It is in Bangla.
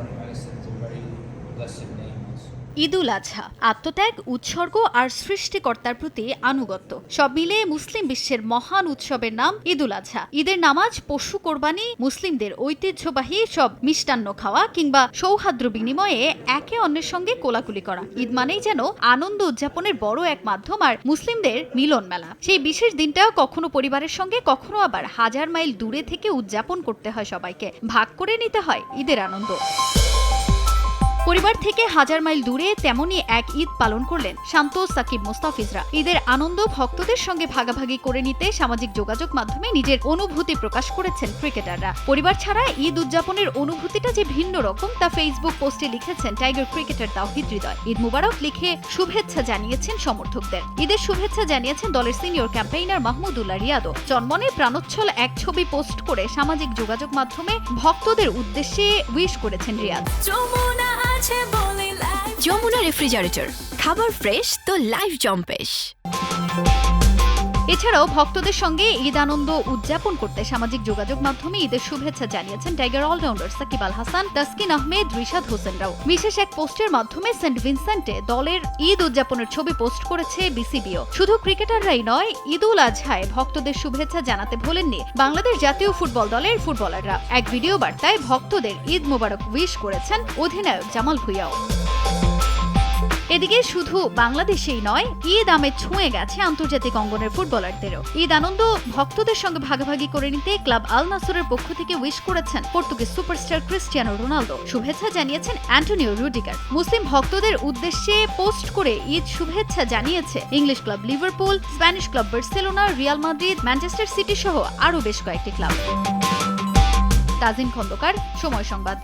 ইব্রাহিম আলাইসালাম ঈদুল আজহা, আত্মত্যাগ, উৎসর্গ আর সৃষ্টিকর্তার প্রতি আনুগত্য। সব মিলিয়ে মুসলিম বিশ্বের মহান উৎসবের নাম ঈদুল আজহা। ঈদের নামাজ, পশু কোরবানি, মুসলিমদের ঐতিহ্যবাহী সব মিষ্টান্ন খাওয়া কিংবা সৌহার্দ্য বিনিময়ে একে অন্যের সঙ্গে কোলাকুলি করা। ঈদ মানেই যেন আনন্দ উদযাপনের বড় এক মাধ্যম আর মুসলিমদের মিলন মেলা। সেই বিশেষ দিনটা কখনো পরিবারের সঙ্গে, কখনো আবার হাজার মাইল দূরে থেকে উদযাপন করতে হয় সবাইকে। ভাগ করে নিতে হয় ঈদের আনন্দ। পরিবার থেকে হাজার মাইল দূরে তেমনই এক ঈদ পালন করলেন শান্ত সাকিব মোস্তাফিজরা। ঈদের আনন্দ ভক্তদের সঙ্গে ভাগাভাগি করে নিতে সামাজিক যোগাযোগ মাধ্যমে নিজের অনুভূতি প্রকাশ করেছেন ক্রিকেটাররা। পরিবার ছাড়া ঈদ উদযাপনের অনুভূতিটা যে ভিন্ন রকম তা ফেসবুক পোস্টে লিখেছেন টাইগার ক্রিকেটার তাওহিদ হৃদয়। ঈদ মুবারক লিখে শুভেচ্ছা জানিয়েছেন সমর্থকদের। ঈদের শুভেচ্ছা জানিয়েছেন দলের সিনিয়র ক্যাম্পেইনার মাহমুদুল্লাহ রিয়াদও। জন্মনে প্রাণোচ্ছল এক ছবি পোস্ট করে সামাজিক যোগাযোগ মাধ্যমে ভক্তদের উদ্দেশ্যে উইশ করেছেন রিয়াদ। যমুনা রেফ্রিজারেটর খাবার ফ্রেশ তো লাইফ জম্পেশ এছাড়াও ভক্তদের সঙ্গে ঈদ আনন্দ উদযাপন করতে সামাজিক যোগাযোগ মাধ্যমে ঈদের শুভেচ্ছা জানিয়েছেন টাইগার অলরাউন্ডার সাকিব আল হাসান, তাসকিন আহমেদ, রিশাদ হোসেনরাও। বিশেষ এক পোস্টের মাধ্যমে সেন্ট ভিনসেন্টে দলের ঈদ উদযাপনের ছবি পোস্ট করেছে বিসিবিও শুধু ক্রিকেটাররাই নয় ঈদ উল আজহায় ভক্তদের শুভেচ্ছা জানাতে ভোলেননি বাংলাদেশ জাতীয় ফুটবল দলের ফুটবলাররা। এক ভিডিও বার্তায় ভক্তদের ঈদ মোবারক উইশ করেছেন অধিনায়ক জামাল ভুইয়াও। এদিকে শুধু বাংলাদেশেই নয়, ঈদ আমেজ ছুঁয়ে গেছে আন্তর্জাতিক অঙ্গনের ফুটবলারদেরও। ঈদ আনন্দ ভক্তদের সঙ্গে ভাগাভাগি করে নিতে ক্লাব আল নাসরের পক্ষ থেকে উইশ করেছেন পর্তুগিজ সুপারস্টার ক্রিস্টিয়ানো রোনালদো। শুভেচ্ছা জানিয়েছেন অ্যান্টোনিও রুডিগার। মুসলিম ভক্তদের উদ্দেশ্যে পোস্ট করে ঈদ শুভেচ্ছা জানিয়েছে English club Liverpool, Spanish club Barcelona, Real Madrid, Manchester City সহ আরও বেশ কয়েকটি ক্লাব। তাজিন খন্দকার, সময় সংবাদ।